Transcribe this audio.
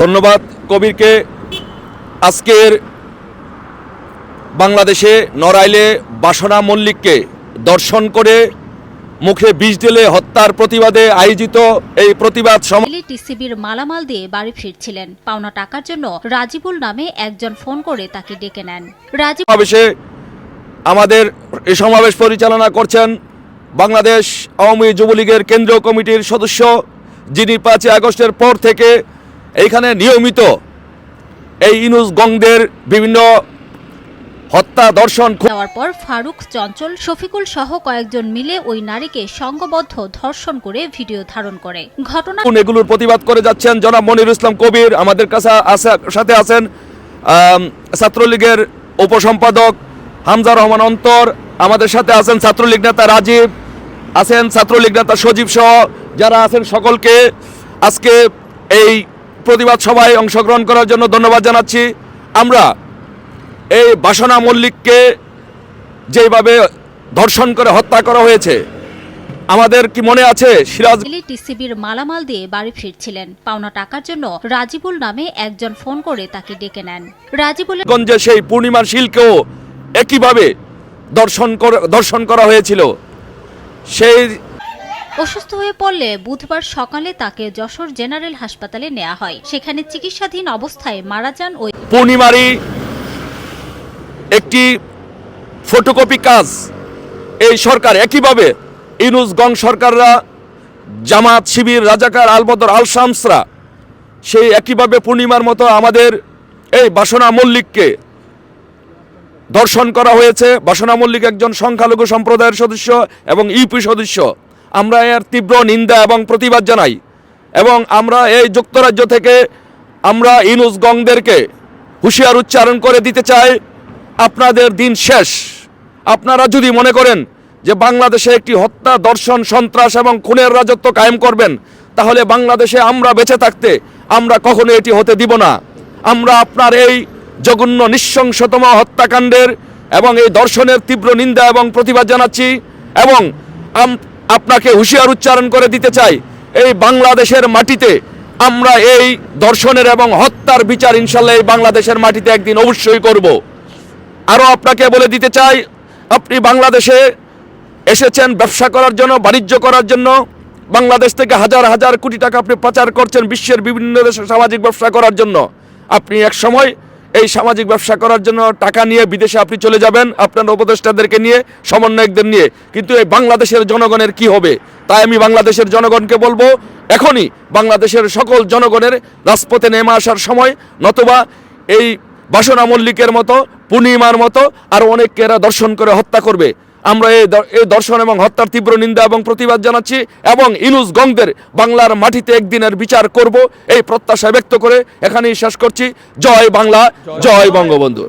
ধন্যবাদ কবিরকে। আজকের বাংলাদেশে নড়াইলে বাসনা মল্লিককে দর্শন করে মুখে বিষ ঢেলে হত্যার প্রতিবাদে আয়োজিত এই প্রতিবাদ সম মিলি টিসিবির মালামাল দিয়ে বাড়ি ফিরছিলেন। পাওনা টাকার জন্য রাজিবুল নামে একজন ফোন করে তাকে ডেকে নেন। রাজিব সমাবেশে আমাদের এই সমাবেশ পরিচালনা করছেন বাংলাদেশ আওয়ামী যুবলীগের কেন্দ্রীয় কমিটির সদস্য। যিনি পাঁচই আগস্টের পর থেকে এইখানে নিয়মিত এই ইনুস গংদের বিভিন্ন হত্যা দর্শন খুন দেওয়ার পর ফারুক চঞ্চল শফিকুল সহ কয়েকজন মিলে ওই নারীকে সংঘবদ্ধ ধর্ষণ করে ভিডিও ধারণ করে। ঘটনা এগুলোর প্রতিবাদ করে যাচ্ছেন জনাব মনির ইসলাম কবির। আমাদের কাছে সাথে আছেন ছাত্রলীগের উপসম্পাদক হামজা রহমান অন্তর। আমাদের সাথে আছেন ছাত্রলীগ নেতা রাজীব আছেন ছাত্রলীগ নেতা সজীব সহ। যারা আছেন সকলকে আজকে এই প্রতিবাদ সভায় অংশগ্রহণ করার জন্য ধন্যবাদ জানাচ্ছি। আমরা এই বাসনা মল্লিককে যেভাবে ধর্ষণ করে হত্যা করা হয়েছে আমাদের কি মনে আছে সিরাজ? টিসিবির মালামাল দিয়ে বাড়ি ফিরছিলেন। পাওনা টাকার জন্য রাজিবুল নামে একজন ফোন করে তাকে ডেকে নেন। রাজিবুলের গঞ্জে সেই পূর্ণিমার শিলকেও একইভাবে দর্শন দর্শন করা হয়েছিল। সেই অসুস্থ হয়ে পড়লে বুধবার সকালে তাকে যশোর জেনারেল হাসপাতালে নেওয়া হয়। সেখানে চিকিৎসাধীন অবস্থায় মারা যান ওই পূর্ণিমারই একটি ফটোকপি কাজ এই সরকার। একইভাবে ইনুস সরকাররা, জামাত শিবির, রাজাকার আলবদর আল শামসরা সেই একইভাবে পূর্ণিমার মতো আমাদের এই বাসনা মল্লিককে দর্শন করা হয়েছে। বাসনা মল্লিক একজন সংখ্যালঘু সম্প্রদায়ের সদস্য এবং ইউপি সদস্য। আমরা এর তীব্র নিন্দা এবং প্রতিবাদ জানাই এবং আমরা এই যুক্তরাজ্য থেকে আমরা ইনুস গংদেরকে হুঁশিয়ার উচ্চারণ করে দিতে চাই। আপনাদের দিন শেষ। আপনারা যদি মনে করেন যে বাংলাদেশে একটি হত্যা, দর্শন, সন্ত্রাস এবং খুনের রাজত্ব কায়েম করবেন, তাহলে বাংলাদেশে আমরা বেঁচে থাকতে আমরা কখনো এটি হতে দিব না। আমরা আপনার এই জঘন্য, নৃশংসতম হত্যাকাণ্ডের এবং এই দর্শনের তীব্র নিন্দা এবং প্রতিবাদ জানাচ্ছি এবং আপনাকে হুঁশিয়ার উচ্চারণ করে দিতে চাই। এই বাংলাদেশের মাটিতে আমরা এই দর্শনের এবং হত্যার বিচার ইনশাল্লাহ এই বাংলাদেশের মাটিতে একদিন অবশ্যই করব। আরও আপনাকে বলে দিতে চাই, আপনি বাংলাদেশে এসেছেন ব্যবসা করার জন্য, বাণিজ্য করার জন্য। বাংলাদেশ থেকে হাজার হাজার কোটি টাকা আপনি পাচার করছেন বিশ্বের বিভিন্ন দেশে সামাজিক ব্যবসা করার জন্য। আপনি এক সময় এই সামাজিক ব্যবসা করার জন্য টাকা নিয়ে বিদেশে আপনি চলে যাবেন, আপনার উপদেষ্টাদেরকে নিয়ে, সমন্বয়কদের নিয়ে। কিন্তু এই বাংলাদেশের জনগণের কি হবে? তাই আমি বাংলাদেশের জনগণকে বলব, এখনই বাংলাদেশের সকল জনগণের রাজপথে নেমে আসার সময়, নতুবা এই বাসনা মল্লিকের মতো, পূর্ণিমার মতো আর অনেককে এরা দর্শন করে হত্যা করবে। আমরা এই দর্শন এবং হত্যার তীব্র নিন্দা এবং প্রতিবাদ জানাচ্ছি এবং ইনুস গংদের বাংলার মাটিতে একদিনের বিচার করব এই প্রত্যাশা ব্যক্ত করে এখানেই শেষ করছি। জয় বাংলা, জয় বঙ্গবন্ধু।